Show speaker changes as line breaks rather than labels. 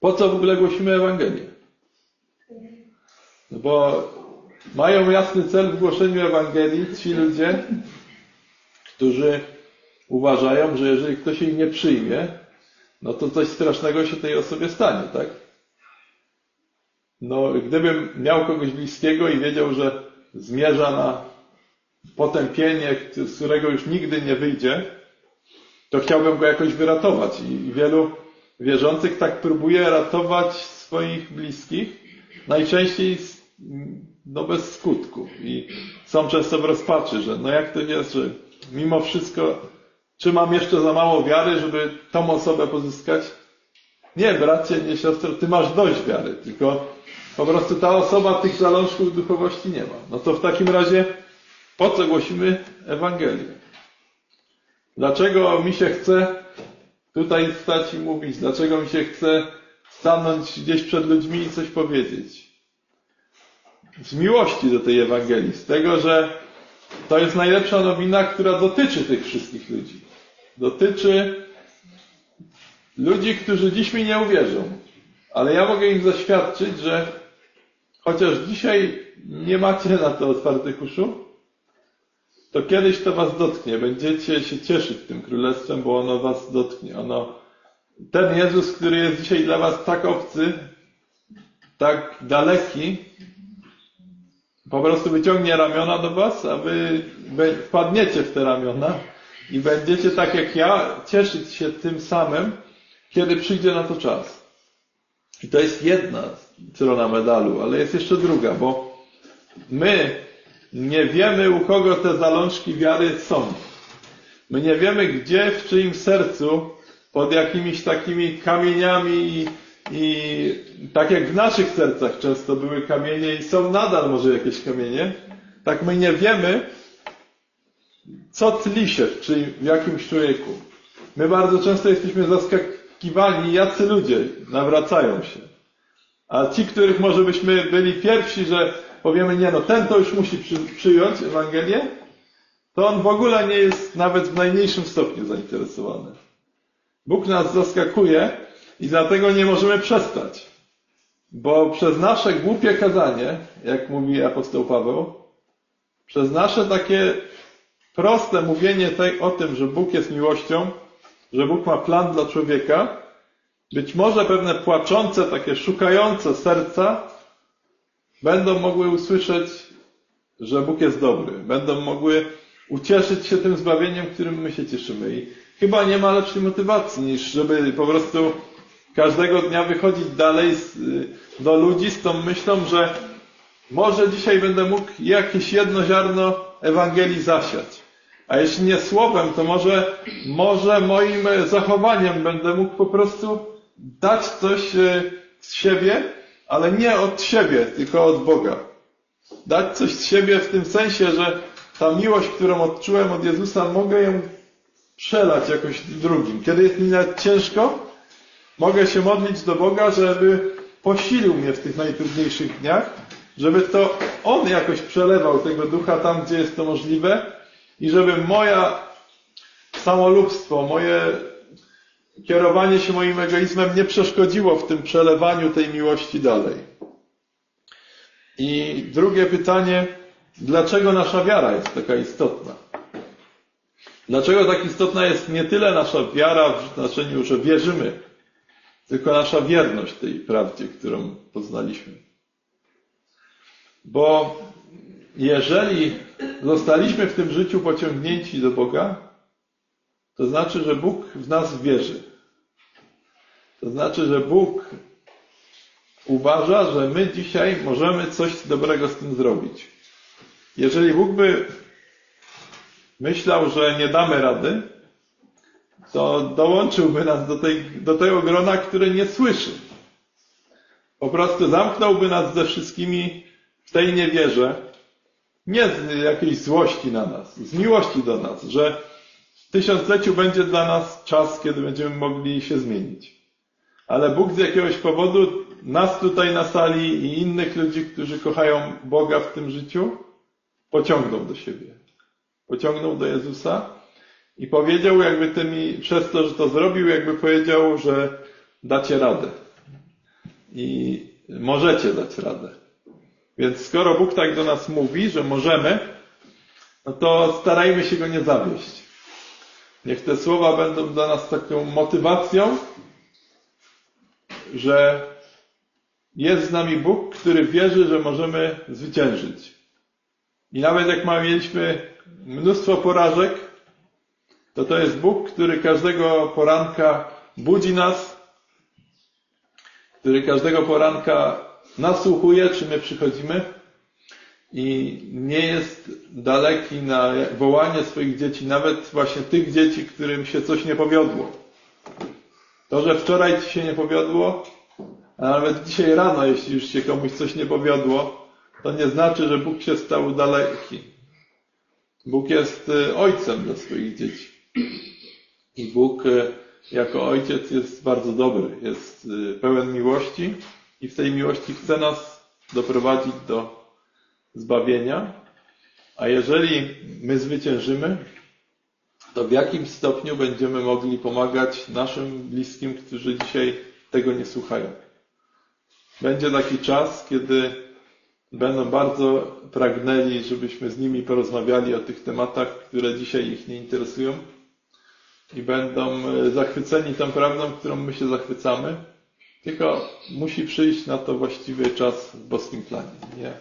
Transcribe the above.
Po co w ogóle głosimy Ewangelię? No bo mają jasny cel w głoszeniu Ewangelii ci ludzie, którzy uważają, że jeżeli ktoś jej nie przyjmie, no to coś strasznego się tej osobie stanie, tak? No, gdybym miał kogoś bliskiego i wiedział, że zmierza na potępienie, z którego już nigdy nie wyjdzie, to chciałbym go jakoś wyratować. I wielu wierzących tak próbuje ratować swoich bliskich, najczęściej no bez skutku. I są często w rozpaczy, że no jak to jest, że mimo wszystko, czy mam jeszcze za mało wiary, żeby tą osobę pozyskać? Nie, bracie, nie siostro, ty masz dość wiary, tylko po prostu ta osoba tych zalążków duchowości nie ma. No to w takim razie po co głosimy Ewangelię? Dlaczego mi się chce tutaj stać i mówić? Dlaczego mi się chce stanąć gdzieś przed ludźmi i coś powiedzieć? Z miłości do tej Ewangelii, z tego, że to jest najlepsza nowina, która dotyczy tych wszystkich ludzi. Dotyczy ludzi, którzy dziś mi nie uwierzą. Ale ja mogę im zaświadczyć, że chociaż dzisiaj nie macie na to otwartych uszu, to kiedyś to was dotknie. Będziecie się cieszyć tym królestwem, bo ono was dotknie. Ono, ten Jezus, który jest dzisiaj dla was tak obcy, tak daleki, po prostu wyciągnie ramiona do was, a wy wpadniecie w te ramiona i będziecie tak jak ja cieszyć się tym samym, kiedy przyjdzie na to czas. I to jest jedna strona medalu, ale jest jeszcze druga, bo my nie wiemy, u kogo te zalążki wiary są. My nie wiemy, gdzie, w czyim sercu, pod jakimiś takimi kamieniami i, i tak jak w naszych sercach często były kamienie i są nadal może jakieś kamienie, tak my nie wiemy, co tli się w, czyim, w jakimś człowieku. My bardzo często jesteśmy zaskakiwani, jacy ludzie nawracają się. A ci, których może byśmy byli pierwsi, że powiemy, nie no, ten to już musi przy, przyjąć Ewangelię, to on w ogóle nie jest nawet w najmniejszym stopniu zainteresowany. Bóg nas zaskakuje i dlatego nie możemy przestać. Bo przez nasze głupie kazanie, jak mówi apostoł Paweł, przez nasze takie proste mówienie tej, o tym, że Bóg jest miłością, że Bóg ma plan dla człowieka, być może pewne płaczące, takie szukające serca będą mogły usłyszeć, że Bóg jest dobry. Będą mogły ucieszyć się tym zbawieniem, którym my się cieszymy. I chyba nie ma lepszej motywacji niż żeby po prostu każdego dnia wychodzić dalej do ludzi z tą myślą, że może dzisiaj będę mógł jakieś jedno ziarno Ewangelii zasiać. A jeśli nie słowem, to może, może moim zachowaniem będę mógł po prostu dać coś e, z siebie, ale nie od siebie, tylko od Boga. Dać coś z siebie w tym sensie, że ta miłość, którą odczułem od Jezusa, mogę ją przelać jakoś drugim. Kiedy jest mi nawet ciężko, mogę się modlić do Boga, żeby posilił mnie w tych najtrudniejszych dniach, żeby to On jakoś przelewał tego ducha tam, gdzie jest to możliwe i żeby moja samolubstwo, moje kierowanie się moim egoizmem nie przeszkodziło w tym przelewaniu tej miłości dalej. I drugie pytanie, dlaczego nasza wiara jest taka istotna? Dlaczego tak istotna jest nie tyle nasza wiara w znaczeniu, że wierzymy, tylko nasza wierność tej prawdzie, którą poznaliśmy? Bo jeżeli zostaliśmy w tym życiu pociągnięci do Boga, to znaczy, że Bóg w nas wierzy. To znaczy, że Bóg uważa, że my dzisiaj możemy coś dobrego z tym zrobić. Jeżeli Bóg by myślał, że nie damy rady, to dołączyłby nas do, tej, do tego grona, które nie słyszy. Po prostu zamknąłby nas ze wszystkimi w tej niewierze, nie z jakiejś złości na nas, z miłości do nas, że tysiącleciu będzie dla nas czas, kiedy będziemy mogli się zmienić. Ale Bóg z jakiegoś powodu nas tutaj na sali i innych ludzi, którzy kochają Boga w tym życiu, pociągnął do siebie. Pociągnął do Jezusa i powiedział jakby tymi, przez to, że to zrobił, jakby powiedział, że dacie radę. i możecie dać radę. Więc skoro Bóg tak do nas mówi, że możemy, no to starajmy się go nie zawieść. Niech te słowa będą dla nas taką motywacją, że jest z nami Bóg, który wierzy, że możemy zwyciężyć. I nawet jak mieliśmy mnóstwo porażek, to to jest Bóg, który każdego poranka budzi nas, który każdego poranka nasłuchuje, czy my przychodzimy i nie jest daleki na wołanie swoich dzieci, nawet właśnie tych dzieci, którym się coś nie powiodło. To, że wczoraj ci się nie powiodło, a nawet dzisiaj rano, jeśli już się komuś coś nie powiodło, to nie znaczy, że Bóg się stał daleki. Bóg jest y, ojcem dla swoich dzieci. I Bóg y, jako ojciec jest bardzo dobry, jest y, pełen miłości i w tej miłości chce nas doprowadzić do zbawienia. A jeżeli my zwyciężymy, to w jakim stopniu będziemy mogli pomagać naszym bliskim, którzy dzisiaj tego nie słuchają. Będzie taki czas, kiedy będą bardzo pragnęli, żebyśmy z nimi porozmawiali o tych tematach, które dzisiaj ich nie interesują i będą e, zachwyceni tą prawdą, którą my się zachwycamy. Tylko musi przyjść na to właściwy czas w boskim planie. Nie?